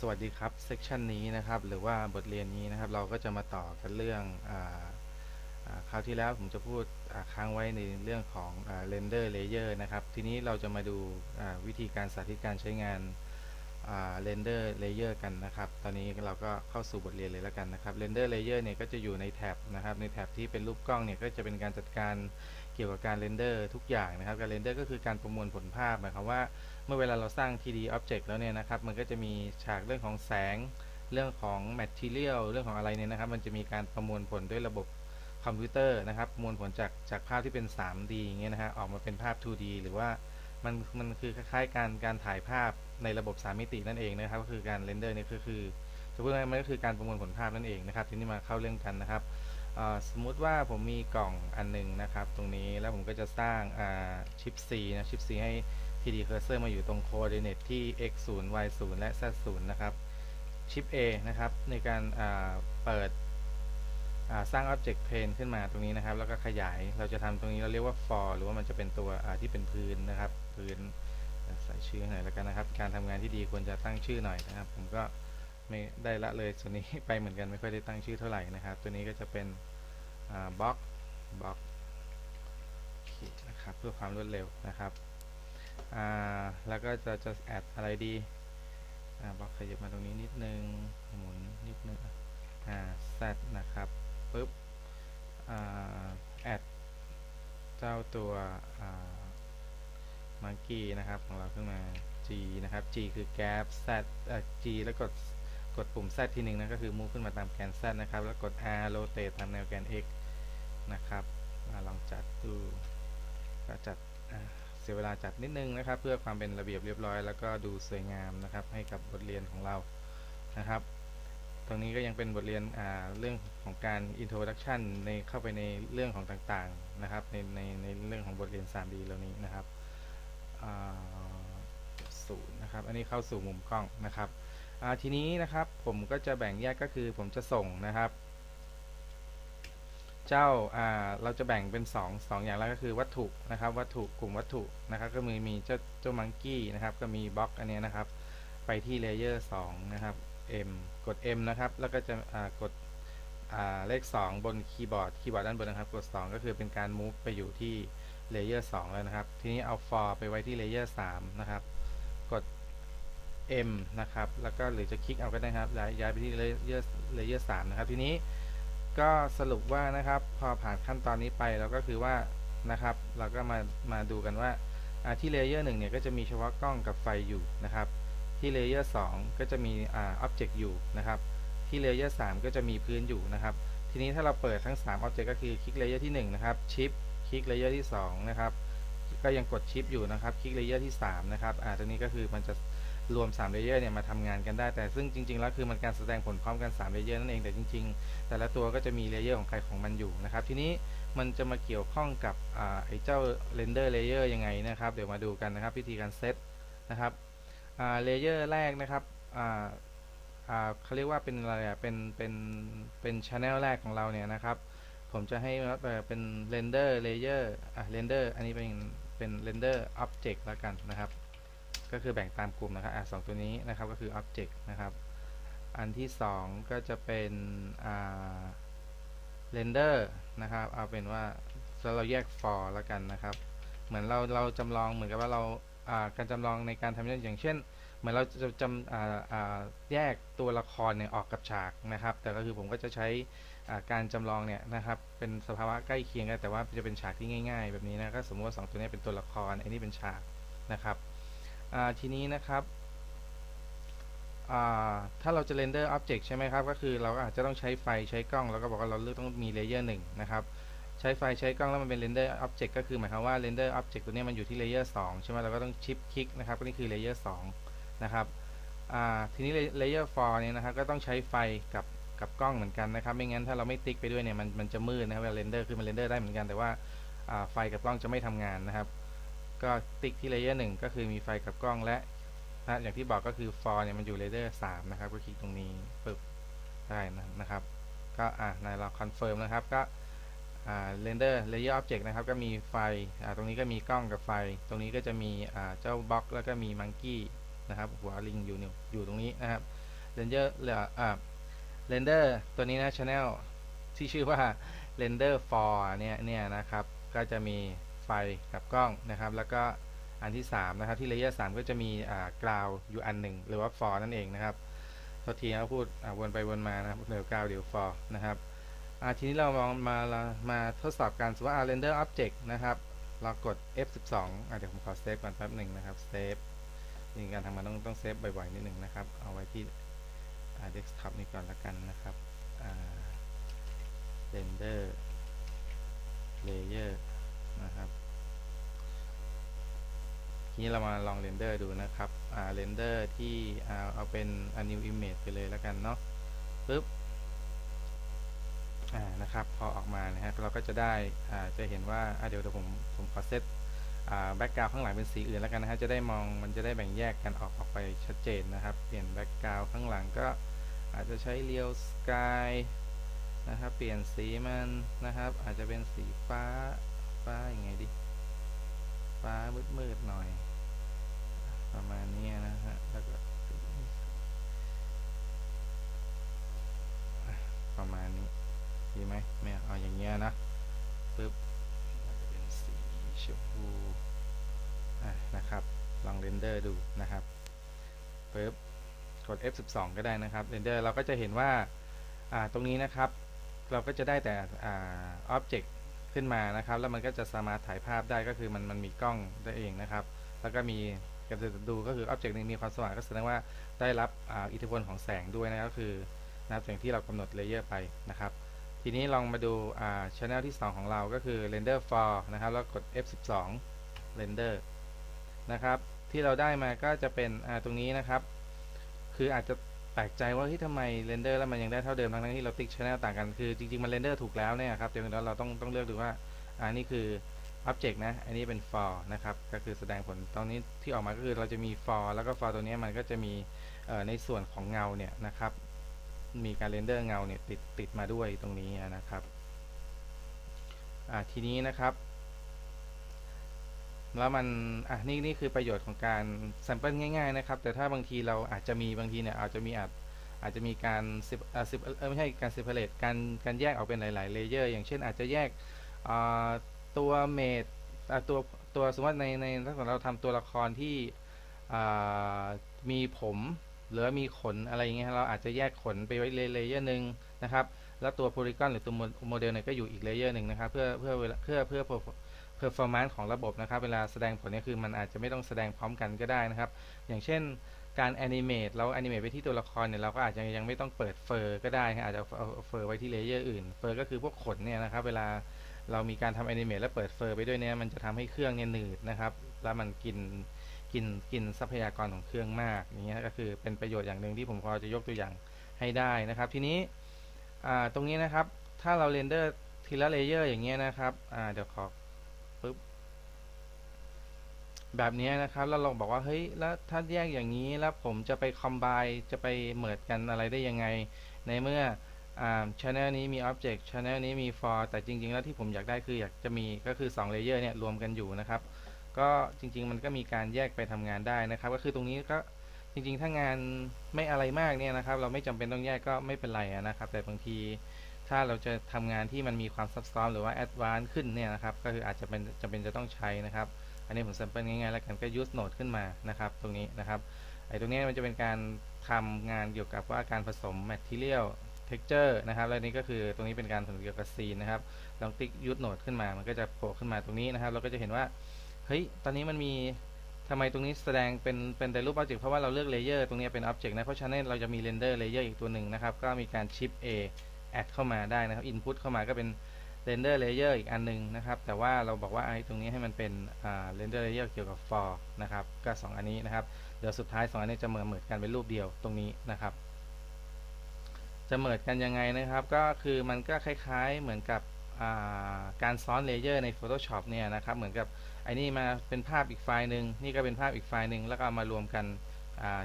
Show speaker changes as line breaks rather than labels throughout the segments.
สวัสดีครับเซสชันนี้นะครับ หรือว่าบทเรียนนี้นะครับ เราก็จะมาต่อกันเรื่องอคราวที่แล้วผมจะพูดค้างไว้ในเรื่องของอ่า render layer นะครับ ทีนี้เราจะมาดูวิธีการสาธิตการใช้งานอ่า render layer กันนะครับ ตอนนี้เราก็เข้าสู่บทเรียนเลยแล้วกันนะครับ render layer เนี่ยก็จะอยู่ในแท็บนะครับ ในแท็บที่เป็นรูปกล้องเนี่ยก็จะเป็นการจัดการเกี่ยวกับการ render ทุกอย่างนะครับ การ render ก็คือการประมวลผลภาพหมายความว่า เมื่อเวลาเราสร้าง 3D object แล้วเนี่ยนะครับ มันก็จะมีฉากเรื่องของแสง เรื่องของ material เรื่องของอะไรเนี่ยนะครับ มันจะมีการประมวลผลด้วยระบบคอมพิวเตอร์นะครับ ประมวลผลจากจากภาพที่เป็น 3D อย่างเงี้ยนะฮะ ออกมาเป็นภาพ 2D หรือว่ามันมันคือคล้ายๆการการถ่ายภาพในระบบ3มิตินั่นเองนะครับ ก็คือการเรนเดอร์เนี่ยก็คือจะพูดง่ายๆมันก็คือการประมวลผลภาพนั่นเองนะครับ ทีนี้มาเข้าเรื่องกันนะครับอ่าสมมุติว่าผมมีกล่องอันหนึงนะครับ ตรงนี้แล้วผมก็จะสร้างชิป C นะชิป C ให้ 3D cursor มาอยู่ตรง coordinate ที่ x 0 y 0และ z 0นะครับ ชิป A นะครับ ในการาเปิดสร้าง object plane ขึ้นมาตรงนี้นะครับ แล้วก็ขยายเราจะทำตรงนี้เราเรียกว่า for หรือว่ามันจะเป็นตัวที่เป็นพื้นนะครับ พื้นใส่ชื่อหน่อยแล้วกันนะครับ การทำงานที่ดีควรจะตั้งชื่อหน่อยนะครับ ผมก็ไม่ได้ละเลยส่วนนี้ไปเหมือนกันไม่ค่อยได้ตั้งชื่อเท่าไหร่นะครับ ตัวนี้ก็จะเป็นอ่า box box นะครับเพื่อความรวดเร็วนะครับ อ่าแล้วก็จะจะแอดอะไรดีอ่าบล็อกขยับมาตรงนี้นิดนึงหมุนนิดนึงอ่า z นะครับปุ๊บอ่าแอดเจ้าตัวอ่ามังกี้นะครับของเราขึ้นมา g นะครับ g คือ gap z เอ่อ g แล้วกดกดปุ่ม z ทีหนึ่งนะก็คือ move ขึ้นมาตามแกน z นะครับ แล้วกด r rotate ตามแนวแกน x นะครับอ่าลองจัดดูก็จัดอ่า เสียเวลาจัดนิดนึงนะครับ เพื่อความเป็นระเบียบเรียบร้อย แล้วก็ดูสวยงามนะครับ ให้กับบทเรียนของเรานะครับ ตรงนี้ก็ยังเป็นบทเรียนอ่าเรื่องของการ introduction ในเข้าไปในเรื่องของต่างๆนะครับ ในในในเรื่องของบทเรียน 3D เหล่านี้นะครับศูนย์นะครับ อันนี้เข้าสู่มุมกล้องนะครับทีนี้นะครับผมก็จะแบ่งแยกก็คือผมจะส่งนะครับ เจ้าอ่าเราจะแบ่งเป็น2 2อย่างแรกก็คือวัตถุนะครับ วัตถุกลุ่มวัตถุนะครับ ก็มีมีเจ้าเจ้ามังกี้นะครับ ก็มีบล็อกอันนี้นะครับ ไปที่เลเยอร์2นะครับ M กด M นะครับ แล้วก็จะอ่ากดอ่าเลข 2 บนคีย์บอร์ดคีย์บอร์ดด้านบนนะครับ กด 2 ก็คือเป็นการ move ไปอยู่ที่เลเยอร์2แล้วนะครับ ทีนี้เอา for ไปไว้ที่เลเยอร์3นะครับ กด M นะครับ แล้วก็หรือจะคลิกเอาก็ได้ครับย้ายย้ายไปที่เลเยอร์เลเยอร์3นะครับ ทีนี้ ก็สรุปว่านะครับ พอผ่านขั้นตอนนี้ไปเราก็คือว่านะครับ เราก็มามาดูกันว่าที่เลเยอร์หนึ่งเนี่ยก็จะมีเฉพาะกล้องกับไฟอยู่นะครับ ที่เลเยอร์สองก็จะมีอ่าอ็อบเจกต์อยู่นะครับ ที่เลเยอร์สามก็จะมีพื้นอยู่นะครับ ทีนี้ถ้าเราเปิดทั้ง3 Object ก็คือคลิกเลเยอร์ที่1นะครับชิปคลิกเลเยอร์ที่2นะครับก็ยังกดชิปอยู่นะครับ คลิกเลเยอร์ที่3นะครับอ่าตัวนี้ก็คือมันจะ รวม3เลเยอร์เนี่ยมาทำงานกันได้ แต่ซึ่งจริงๆแล้วคือมันการแสดงผลพร้อมกัน3เลเยอร์นั่นเองแต่จริง ๆ แต่ละตัวก็จะมีเลเยอร์ของใครของมันอยู่นะครับ ทีนี้มันจะมาเกี่ยวข้องกับอไอ้เจ้า render layer ยังไงนะครับ เดี๋ยวมาดูกันนะครับวิธีการเซตนะครับเลเยอร์แรกนะครับเขาเรียกว่าเป็นอะไรเป็นเป็นเป็น channel แรกของเราเนี่ยนะครับ ผมจะให้ว่าเอ่อเป็น render layer อะ render อันนี้เป็นเป็น render object แล้วกันนะครับ ก็คือแบ่งตามกลุ่มนะครับอะสองตัวนี้นะครับก็คือ object นะครับ อันที่สองก็จะเป็นอ่า render นะครับ เอาเป็นว่าเราแยก for แล้วกันนะครับ เหมือนเราเราจำลองเหมือนกับว่าเราอ่าการจำลองในการทำอย่างเช่น เหมือนเราจะจำอ่าอ่าแยกตัวละครเนี่ยออกกับฉากนะครับ แต่ก็คือผมก็จะใช้อ่าการจำลองเนี่ยนะครับ เป็นสภาวะใกล้เคียงกันแต่ว่าจะเป็นฉากที่ง่าย ๆ แบบนี้นะก็สมมติว่าสองตัวนี้เป็นตัวละครไอ้นี่เป็นฉากนะครับ ทีนี้นะครับถ้าเราจะเรนเดอร์อ็อบเจกต์ใช่ไหมครับ ก็คือเราก็อาจจะต้องใช้ไฟใช้กล้อง แล้วก็บอกว่าเราเลือกต้องมีเลเยอร์หนึ่งนะครับ ใช้ไฟใช้กล้องแล้วมันเป็นเรนเดอร์อ็อบเจกต์ก็คือหมายความว่าเรนเดอร์อ็อบเจกต์ตัวนี้มันอยู่ที่เลเยอร์สองใช่ไหมเราก็ต้องชิปคลิกนะครับก็นี่คือเลเยอร์สองนะครับทีนี้เลเยอร์ฟอร์เนี่ยนะครับก็ต้องใช้ไฟกับกับกล้องเหมือนกันนะครับ ไม่งั้นถ้าเราไม่ติ๊กไปด้วยเนี่ยมันมันจะมืดนะครับเวลาเรนเดอร์คือมันเรนเดอร์ได้เหมือนกันแต่ว่าไฟกับกล้องจะไม่ทำงานนะครับ ก็ติ๊กที่เลเยอร์หนึ่งก็คือมีไฟกับกล้องและนะอย่างที่บอกก็คือ for เนี่ยมันอยู่เลเยอร์สามนะครับ ก็คลิกตรงนี้ปึ๊บได้นะครับ ก็อ่าในเราคอนเฟิร์มนะครับก็อ่า render layer object นะครับ ก็มีไฟอ่าตรงนี้ก็มีกล้องกับไฟ ตรงนี้ก็จะมีอ่าเจ้าบล็อกแล้วก็มีมังกี้นะครับ หัวลิงอยู่นี่ยอยู่ตรงนี้นะครับเรนเจอร์อ่าเรนเดอร์ตัวนี้นะ channel ที่ชื่อว่า render for เนี่ยเนี่ยนะครับ ก็จะมี ไฟกับกล้องนะครับ แล้วก็อันที่ 3 นะครับ ที่เลเยอร์3ก็จะมีอ่ากราวอยู่อันหนึ่งหรือว่า for นั่นเองนะครับทษทีนะพูดอ่าวนไปวนมานะครับเดี๋ยวกราวเดี๋ยว for นะครับอ่าทีนี้เราลองมามามาทดสอบการสมมติว่า render object นะครับ เรากด F12 อะเดี๋ยวผมขอเซฟก่อนแป๊บหนึ่งนะครับเซฟนี่การทำงานต้องต้องเซฟบ่อยๆนิดหนึ่งนะครับ เอาไว้ที่อ่า desktop นี่ก่อนละกันนะครับอ่า render layer นะครับ นี้เรามาลองเรนเดอร์ดูนะครับอ่าเรนเดอร์ที่เอาเอาเป็น a new image ไปเลยแล้วกันเนาะปึ๊บอ่านะครับพอออกมานะฮะเราก็จะได้อ่าจะเห็นว่าอ่าเดี๋ยวเดี๋ยวผมผมขอเซตอ่าแบ็กกราวข้างหลังเป็นสีอื่นแล้วกันนะฮะจะได้มองมันจะได้แบ่งแยกกันออกออกไปชัดเจนนะครับ เปลี่ยนแบ็กกราวข้างหลังก็อาจจะใช้เรียวสกายนะครับเปลี่ยนสีมันนะครับ อาจจะเป็นสีฟ้าฟ้ายังไงดี ฟ้ามืดๆหน่อย ประมาณนี้นะฮะแล้วก็ประมาณนี้ดีไหมไม่เอาอย่างเงี้ยนะปึ๊บมันจะเป็นสีชมพูอะนะครับลองเรนเดอร์ดูนะครับปึ๊บกด F12 ก็ได้นะครับเรนเดอร์เราก็จะเห็นว่าอ่าตรงนี้นะครับ เราก็จะได้แต่อ่า object ขึ้นมานะครับ แล้วมันก็จะสามารถถ่ายภาพได้ก็คือมันมันมีกล้องได้เองนะครับ แล้วก็มี ก็จะดูก็คือ object นี้มีความสว่างก็แสดงว่าได้รับอ,อิทธิพลของแสงด้วยนะก็คือนะครับอย่างที่เรากำหนดเลเยอร์ไปนะครับ ทีนี้ลองมาดูอ่า channel ที่ 2 ของเราก็คือ render for นะครับ แล้วกด F12 render นะครับ ที่เราได้มาก็จะเป็นอ่าตรงนี้นะครับ คืออาจจะแปลกใจว่าที่ทำไม render แล้วมันยังได้เท่าเดิมทั้งที่เราติ๊ก channel ต่างกันคือจริงๆมัน render ถูกแล้วเนี่ยครับเดี๋ยวเราต้องต้องเลือกดูว่าอ่านี่คือ object นะ อันนี้เป็น for นะครับ ก็คือแสดงผลตอนนี้ที่ออกมาก็คือเราจะมี for แล้วก็ for ตัวนี้มันก็จะมีในส่วนของเงาเนี่ยนะครับ มีการเรนเดอร์เงาเนี่ยติดติดมาด้วยตรงนี้นะครับทีนี้นะครับ แล้วมันอะนี่นี่คือประโยชน์ของการแซมเปิลง่าย ๆ นะครับ แต่ถ้าบางทีเราอาจจะมีบางทีเนี่ยอาจจะมีอาจอาจจะมีการสิบอ่าสิบเออไม่ใช่การ separate การการแยกออกเป็นหลายๆเลเยอร์อย่างเช่นอาจจะแยกอ่า ตัวเมดตัวตัวสมมติว่าในในถ้าเราทำตัวละครที่มีผมหรือมีขนอะไรอย่างเงี้ยเราอาจจะแยกขนไปไว้เลเยอร์หนึ่งนะครับ แล้วตัวโพลีกอนหรือตัวโมเดลเนี่ยก็อยู่อีกเลเยอร์หนึ่งนะครับ เพื่อเพื่อเวลาเพื่อเพอ performance ของระบบนะครับ เวลาแสดงผลเนี่ยคือมันอาจจะไม่ต้องแสดงพร้อมกันก็ได้นะครับ อย่างเช่นการแอนิเมตเราแอนิเมตไปที่ตัวละครเนี่ยเราก็อาจจะยังไม่ต้องเปิดเฟอร์ก็ได้ฮะอาจจะเอาเฟอร์ไว้ที่เลเยอร์อื่น เฟอร์ก็คือพวกขนเนี่ยนะครับ เวลา เรามีการทำแอนิเมตแล้วเปิดเฟอร์ไปด้วยเนี่ยมันจะทำให้เครื่องเนี่ยหนืดนะครับ แล้วมันกินกินกินทรัพยากรของเครื่องมากอย่างเงี้ยก็คือเป็นประโยชน์อย่างหนึ่งที่ผมพอจะยกตัวอย่างให้ได้นะครับ ทีนี้ตรงนี้นะครับถ้าเราเรนเดอร์ทีละเลเยอร์อย่างเงี้ยนะครับเดี๋ยวขอปึ๊บแบบนี้นะครับแล้วเราบอกว่าเฮ้ยแล้วถ้าแยกอย่างนี้แล้วผมจะไปคอมไบจะไปเหมิดกันอะไรได้ยังไงในเมื่อ อ่า channel นี้มี object channel นี้มี for แต่จริง ๆ แล้วที่ผมอยากได้คืออยากจะมีก็คือ2 layer เนี่ยรวมกันอยู่นะครับ ก็จริง ๆ มันก็มีการแยกไปทำงานได้นะครับ ก็คือตรงนี้ก็จริง ๆ ถ้างานไม่อะไรมากเนี่ยนะครับ เราไม่จำเป็นต้องแยกก็ไม่เป็นไรนะครับ แต่บางทีถ้าเราจะทำงานที่มันมีความซับซ้อนหรือว่าแอดวานซ์ขึ้นเนี่ยนะครับ ก็คืออาจจะเป็นจำเป็นจะต้องใช้นะครับ อันนี้ผม s ซ m เปิลง่ายๆแล้วกันก็ use node ขึ้นมานะครับ ตรงนี้นะครับไอ้ตรงนี้มันจะเป็นการทำงานเกี่ยวกับว่าการผสม material texture นะครับ แล้วนี่ก็คือตรงนี้เป็นการผสมเกี่ยวกับ scene นะครับ ลองติ๊ก use node ขึ้นมา มันก็จะโผล่ขึ้นมาตรงนี้นะครับ เราก็จะเห็นว่า เฮ้ย ตอนนี้มันมีทำไมตรงนี้แสดงเป็นเป็นแต่รูป object เพราะว่าเราเลือกเลเยอร์ตรงนี้เป็น object นะ เพราะฉะนั้นเราจะมี render layer อีกตัวหนึ่งนะครับ ก็มีการ shift a add เข้ามาได้นะครับ input เข้ามาก็เป็น render layer อีกอันหนึงนะครับ แต่ว่าเราบอกว่าไอ้ตรงนี้ให้มันเป็นอ่า render layer เกี่ยวกับ for นะครับ ก็ 2 อันนี้นะครับ เดี๋ยวสุดท้าย 2 อันนี้จะเหมือนเหมือนกันเป็นรูปเดียวตรงนี้นะครับ จะเมือนกันยังไงนะครับ ก็คือมันก็คล้ายๆเหมือนกับาการซ้อนเลเยอร์ใน Photoshop เนี่ยนะครับ เหมือนกับไอ้นี่มาเป็นภาพอีกไฟล์หนึ่งนี่ก็เป็นภาพอีกไฟล์หนึ่งแล้วก็เอามารวมกัน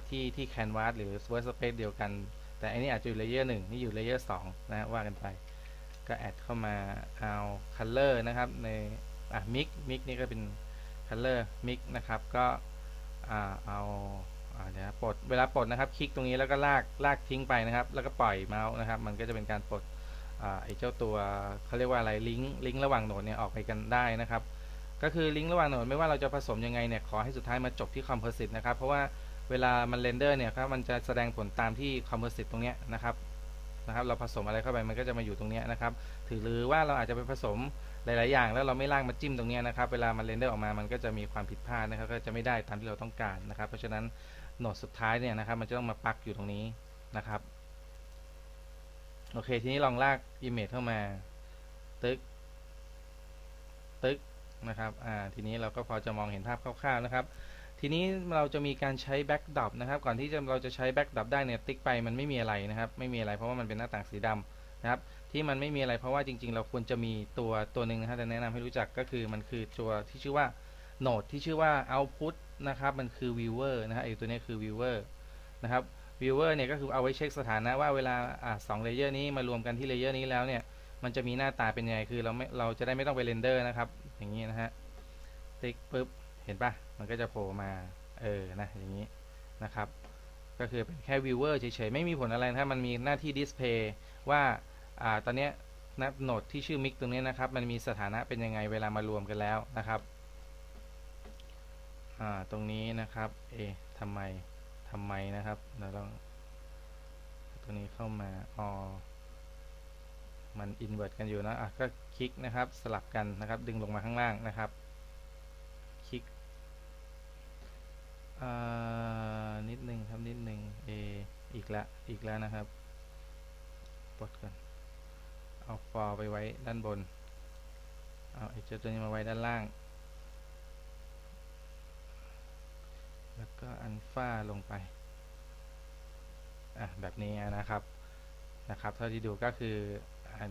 ที่ที่ Canvas หรือ Workspace เดียวกัน แต่อันนี้อาจจะอยู่เลเยอร์หนึ่งนี่อยู่เลเยอร์สองนะว่ากันไป ก็แอดเข้ามาเอา color นะครับ ในอะ mix mix นี่ก็เป็น color mix นะครับ ก็เอา เดี๋ยวปลดเวลาปลดนะครับ คลิกตรงนี้แล้วก็ลากลากทิ้งไปนะครับ แล้วก็ปล่อยเมาส์นะครับ มันก็จะเป็นการปลดไอ้เจ้าตัวเขาเรียกว่าอะไรลิงก์ลิงก์ระหว่างโหนดเนี่ยออกไปกันได้นะครับ ก็คือลิงก์ระหว่างโหนดไม่ว่าเราจะผสมยังไงเนี่ยขอให้สุดท้ายมาจบที่ composite นะครับเพราะว่าเวลามันเรนเดอร์เนี่ยครับมันจะแสดงผลตามที่ composite ตรงเนี้ยนะครับนะครับ เราผสมอะไรเข้าไปมันก็จะมาอยู่ตรงเนี้ยนะครับ ถือหรือว่าเราอาจจะไปผสมหลาย ๆ อย่าง แล้วเราไม่ลากมาจิ้มตรงเนี้ยนะครับ เวลามันเรนเดอร์ออกมา มันก็จะมีความผิดพลาดนะครับ ก็จะไม่ได้ตามที่เราต้องการนะครับ เพราะฉะนั้น โหนดสุดท้ายเนี่ยนะครับ มันจะต้องมาปักอยู่ตรงนี้นะครับ โอเค ทีนี้ลองลาก image เข้ามา ตึก ตึกนะครับ อ่า ทีนี้เราก็พอจะมองเห็นภาพคร่าวๆนะครับ ทีนี้เราจะมีการใช้ backdrop นะครับ ก่อนที่จะเราจะใช้ backdrop ได้เนี่ย ติ๊กไปมันไม่มีอะไรนะครับ ไม่มีอะไรเพราะว่ามันเป็นหน้าต่างสีดำนะครับ ที่มันไม่มีอะไรเพราะว่าจริง ๆ เราควรจะมีตัวตัวหนึ่งนะครับจะแนะนำให้รู้จักก็คือมันคือตัวที่ชื่อว่าโหนดที่ชื่อว่า output นะครับมันคือ viewer นะฮะไอตัวนี้คือ viewer นะครับ viewer เนี่ยก็คือเอาไว้เช็คสถานะว่าเวลาอ่าสองเลเยอร์นี้มารวมกันที่เลเยอร์นี้แล้วเนี่ยมันจะมีหน้าตาเป็นยังไงคือเราไม่เราจะได้ไม่ต้องไปเรนเดอร์นะครับ อย่างนี้นะฮะติ๊กปุ๊บเห็นปะมันก็จะโผล่มาเออนะอย่างนี้นะครับก็คือเป็นแค่ viewer เฉยๆ ไม่มีผลอะไรนะครับมันมีหน้าที่ display ว่าอ่าตอนเนี้ยนะโหนดที่ชื่อ mix ตรงนี้นะครับ มันมีสถานะเป็นยังไงเวลามารวมกันแล้วนะครับ อ่าตรงนี้นะครับ เอทำไมทำไมนะครับ เราต้องตรงนี้เข้ามาอ๋อมัน invert กันอยู่นะอะก็คลิกนะครับ สลับกันนะครับ ดึงลงมาข้างล่างนะครับ คลิกอ่านิดนึงครับนิดนึงเออีกแล้วอีกแล้วนะครับปลดก่อนเอา for ไปไว้ด้านบน เอาไอ้เจ้าตัวนี้มาไว้ด้านล่าง แล้ว ก็อันฟ้าลงไปอะแบบนี้นะครับนะครับ เท่าที่ดูก็คือ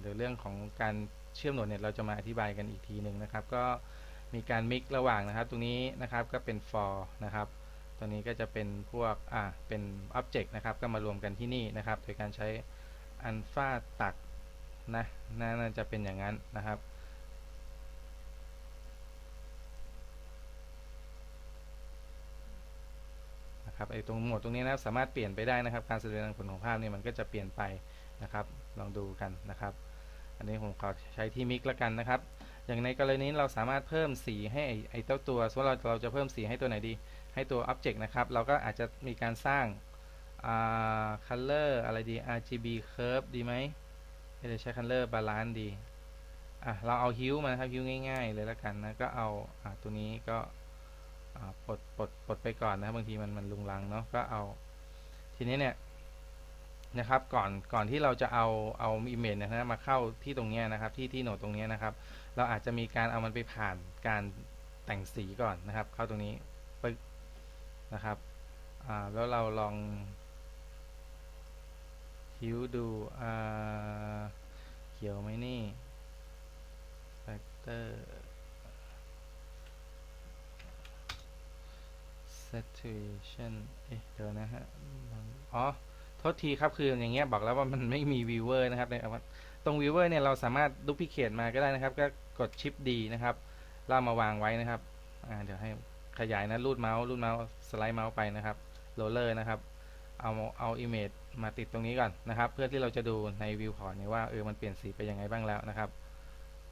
เดี๋ยวเรื่องของการเชื่อมโหนดเนี่ยเราจะมาอธิบายกันอีกทีหนึ่งนะครับ ก็มีการมิกระหว่างนะครับ ตรงนี้นะครับก็เป็น for นะครับตัวนี้ก็จะเป็นพวกอ่าเป็น object นะครับ ก็มารวมกันที่นี่นะครับ โดยการใช้อันฟาตักนะน่าจะเป็นอย่างนั้นนะครับ นะครับไอ้ตรงโหมดตรงนี้นะครับสามารถเปลี่ยนไปได้นะครับ การแสดงผลของภาพเนี่ยมันก็จะเปลี่ยนไปนะครับลองดูกันนะครับ อันนี้ผมขอใช้ที่มิกแล้วกันนะครับ อย่างในกรณีนี้เราสามารถเพิ่มสีให้ไอ้เจ้าตัวสมมติเราเราจะเพิ่มสีให้ตัวไหนดี ให้ตัว Object นะครับเราก็อาจจะมีการสร้างอ่า color อะไรดี RGB curve ดีไหมไม่ได้ใช้ color balance ดีอะเราเอา hue มาครับ hue ง่าย ๆ เลยแล้วกันนะก็เอาอ่าตัวนี้ก็ ปลดปลดปลดไปก่อนนะบางทีมันมันลุงลังเนาะก็เอา ทีนี้เนี่ยนะครับก่อนก่อนที่เราจะเอาเอา image นะฮะมาเข้าที่ตรงเนี้ยนะครับ ที่ที่โหนดตรงเนี้ยนะครับ เราอาจจะมีการเอามันไปผ่านการแต่งสีก่อนนะครับ เข้าตรงนี้ปึ๊กนะครับอ่าแล้วเราลองฮิวดูอ่าเขียวไหมนี่ factor saturation เอ๊ะเดี๋ยวนะฮะอ๋อโทษทีครับคืออย่างเงี้ยบอกแล้วว่ามันไม่มี viewer นะครับในตรง viewer เนี่ยเราสามารถ duplicate มาก็ได้นะครับ ก็กด shift D นะครับแล้วเอามาวางไว้นะครับอ่าเดี๋ยวให้ขยายนะรูดเมาส์รูดเมาส์สไลด์เมาส์ไปนะครับ roller นะครับ เอาเอา image มาติดตรงนี้ก่อนนะครับ เพื่อที่เราจะดูใน viewport เนี่ยว่าเออมันเปลี่ยนสีไปยังไงบ้างแล้วนะครับ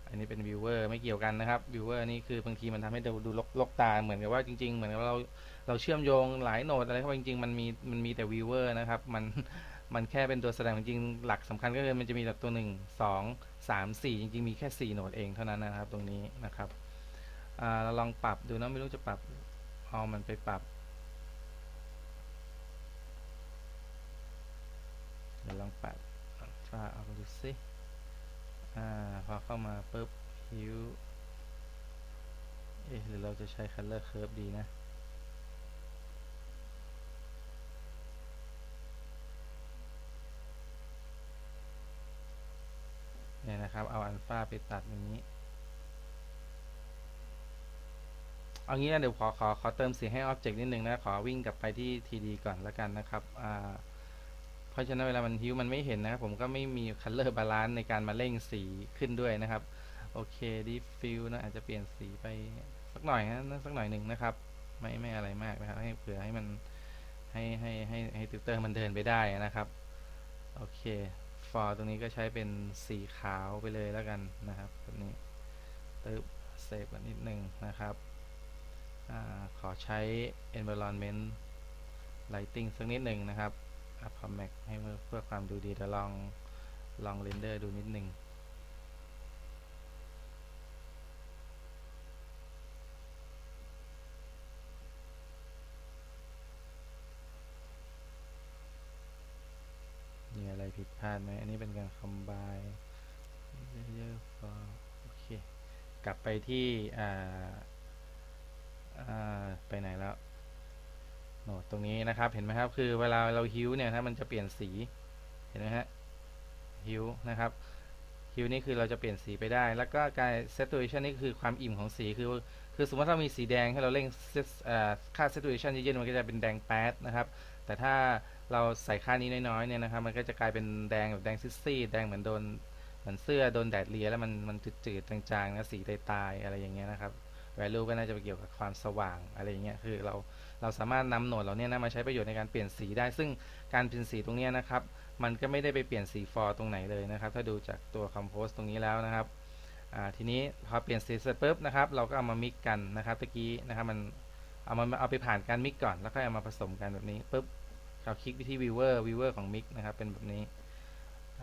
อันนี้เป็น viewer ไม่เกี่ยวกันนะครับ viewer นี่คือบางทีมันทำให้ดูดูลกลกตาเหมือนกับว่าจริง ๆ เหมือนกับเรา เราเชื่อมโยงหลายโหนดอะไรเข้าไปจริงๆมันมีมันมีแต่ viewer นะครับ มันมันแค่เป็นตัวแสดงจริงหลักสำคัญก็คือมันจะมีแบบตัวหนึ่งสองสามสี่จริงๆ มีแค่สี่โหนดเองเท่านั้นนะครับ ตรงนี้นะครับเราลองปรับดูนะไม่รู้จะปรับเอามันไปปรับเดี๋ยวลองปรับฟ้าเอาดูสิอ่าพอเข้ามาปุ๊บ hue เอ๊ะหรือเราจะใช้ color curve ดีนะ เนะครับ เอาอัลฟาไปตัดอย่างนี้ เอางี้นะเดี๋ยวขอขอขอเติมสีให้ออบเจกต์นิดนึงนะ ขอวิ่งกลับไปที่ TD ก่อนแล้วกันนะครับอ่าเพราะฉะนั้นเวลามันฮิวมันไม่เห็นนะครับ ผมก็ไม่มี color balance ในการมาเร่งสีขึ้นด้วยนะครับ โอเค diffuse นะอาจจะเปลี่ยนสีไปสักหน่อยนะสักหน่อยหนึ่งนะครับ ไม่ไม่อะไรมากนะครับ ให้เผื่อให้มันให้ให้ให้ให้ติวเตอร์มันเดินไปได้นะครับ โอเค for ตรงนี้ก็ใช้เป็นสีขาวไปเลยแล้วกันนะครับแบบนี้ตึ๊บเซฟกันนิดนึงนะครับอขอใช้ environment lighting สักนิดหนึ่งนะครับอะพอ Mac ให้เพื่อเพื่อความดูดีแต่ลองลองเรนเดอร์ดูนิดหนึ่ง มีอะไร ผิดพลาดไหมอันนี้เป็นการ combine layer for โอเค กลับไปที่อ่าอ่าไปไหนแล้วโหนดตรงนี้นะครับ เห็นไหมครับ คือเวลาเราฮิวเนี่ยถ้ามันจะเปลี่ยนสี เห็นไหมฮะฮิวนะครับฮิวนี่คือเราจะเปลี่ยนสีไปได้ แล้วก็การ saturation นี่คือความอิ่มของสี คือ คือสมมติถ้ามีสีแดงให้เราเร่งค่าค่า saturation เยอะๆมันก็จะเป็นแดงแป๊ดนะครับ แต่ถ้า เราใส่ค่านี้น้อยๆเนี่ยนะครับ มันก็จะกลายเป็นแดงแบบแดงซีดๆแดงเหมือนโดนเหมือนเสื้อโดนแดดเลียแล้วมันมันจืดๆจางๆนะสีตายๆอะไรอย่างเงี้ยนะครับ value ก็น่าจะไปเกี่ยวกับความสว่างอะไรอย่างเงี้ยคือเราเราสามารถนำโหนดเราเนี่ยนะมาใช้ประโยชน์ในการเปลี่ยนสีได้ ซึ่งการเปลี่ยนสีตรงเนี้ยนะครับ มันก็ไม่ได้ไปเปลี่ยนสีฟอร์ตรงไหนเลยนะครับ ถ้าดูจากตัว compose ตรงนี้แล้วนะครับอ่าทีนี้พอเปลี่ยนสีเสร็จปุ๊บนะครับ เราก็เอามามิกกันนะครับตะกี้นะครับมันเอามาเอาไปผ่านการมิกก่อนแล้วก็เอามาผสมกันแบบนี้ปุ๊บ เราคลิกไปที่ viewer viewer ของ mix นะครับ เป็นแบบนี้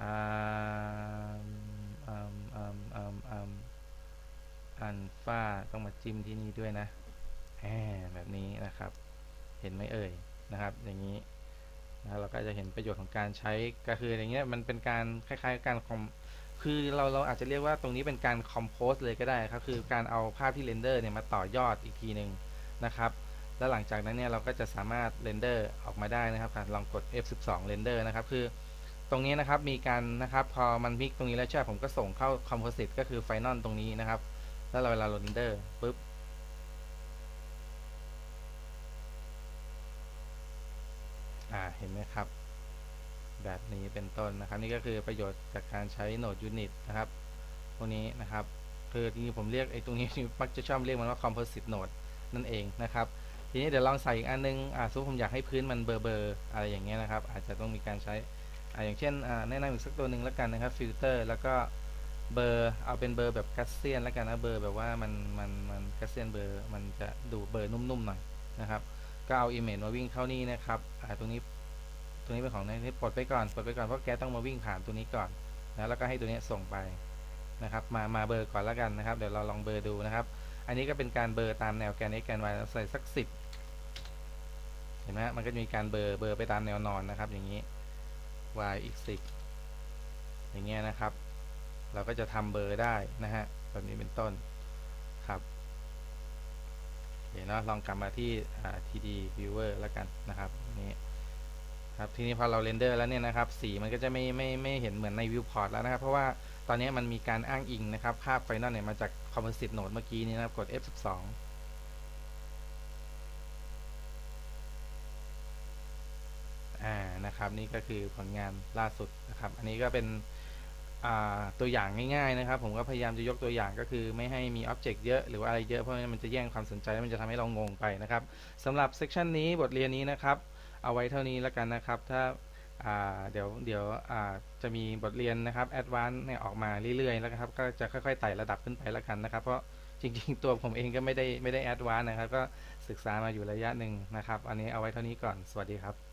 อันฟ้าต้องมาจิ้มที่นี่ด้วยนะแหมแบบนี้นะครับ เห็นไหมเอ่ยนะครับ อย่างนี้นะเราก็จะเห็นประโยชน์ของการใช้ก็คืออย่างเงี้ยมันเป็นการคล้ายๆการคอมคือเราเราอาจจะเรียกว่าตรงนี้เป็นการคอมโพสเลยก็ได้ครับคือการเอาภาพที่เรนเดอร์เนี่ยมาต่อยอดอีกทีหนึ่งนะครับ แล้วหลังจากนั้นเนี่ยเราก็จะสามารถเรนเดอร์ออกมาได้นะครับลองกด F12 เรนเดอร์นะครับ คือตรงนี้นะครับมีการนะครับพอมันมิกตรงนี้แล้วใช่ผมก็ส่งเข้า Composite ก็คือไฟนอลตรงนี้นะครับ แล้วเราเวลาเรนเดอร์ปุ๊บอ่าเห็นไหมครับ แบบนี้เป็นต้นนะครับ นี่ก็คือประโยชน์จากการใช้ Node Unit นะครับพวกนี้นะครับคือจริงๆผมเรียกไอ้ตรงนี้มักจะชอบเรียกมันว่า Composite Node นั่นเองนะครับ ทีนี้เดี๋ยวลองใส่อีกอันนึงอ่าสมมติผมอยากให้พื้นมันเบอร์เบอร์อะไรอย่างเงี้ยนะครับ อาจจะต้องมีการใช้อ่าอย่างเช่นอ่าแนะนำอีกสักตัวหนึ่งแล้วกันนะครับฟิลเตอร์แล้วก็เบอร์เอาเป็นเบอร์แบบกัสเซียนแล้วกันนะเบอร์แบบว่ามันมันมันกัสเซียนเบอร์มันจะดูเบอร์นุ่มๆหน่อยนะครับก็เอา image มาวิ่งเข้านี่นะครับอ่าตรงนี้ตรงนี้เป็นของนนี้ปลดไปก่อนปลดไปก่อนเพราะแกต้องมาวิ่งผ่านตัวนี้ก่อนนะแล้วก็ให้ตัวนี้ส่งไปนะครับมามาเบอร์ก่อนแล้วกันนะครับ เดี๋ยวเราลองเบอร์ดูนะครับ อันนี้ก็เป็นการเบอร์ตามแนวแกน x แกน y ใส่สักสิบเห็นไหมมันก็จะมีการเบอร์เบอร์ไปตามแนวนอนนะครับ อย่างนี้ y อีกสิบอย่างเงี้ยนะครับ เราก็จะทำเบอร์ได้นะฮะแบบนี้เป็นต้นครับเดี๋ยวนะลองกลับมาที่ td viewer แล้วกันนะครับนี้ครับทีนี้พอเราเรนเดอร์แล้วเนี่ยนะครับสีมันก็จะไม่ไม่ไม่เห็นเหมือนใน viewport แล้วนะครับ เพราะว่าตอนนี้มันมีการอ้างอิงนะครับ ภาพไฟนอลเนี่ยมาจาก composite node เมื่อกี้นี้นะครับ กด F12 นะครับนี่ก็คือผลงานล่าสุดนะครับ อันนี้ก็เป็นตัวอย่างง่ายๆนะครับ ผมก็พยายามจะยกตัวอย่างก็คือไม่ให้มีอ็อบเจกต์เยอะหรือว่าอะไรเยอะเพราะมันจะแย่งความสนใจแล้วมันจะทำให้เรางงไปนะครับสำหรับเซสชันนี้บทเรียนนี้นะครับ เอาไว้เท่านี้แล้วกันนะครับ ถ้าเดี๋ยวเดี๋ยวจะมีบทเรียนนะครับแอดวานซ์เนี่ยออกมาเรื่อยๆแล้วครับก็จะค่อยๆไต่ระดับขึ้นไปแล้วกันนะครับ เพราะจริงๆ ตัวผมเองก็ไม่ได้ไม่ได้แอดวานซ์นะครับ ก็ศึกษามาอยู่ระยะหนึ่งนะครับ อันนี้เอาไว้เท่านี้ก่อนสวัสดีครับ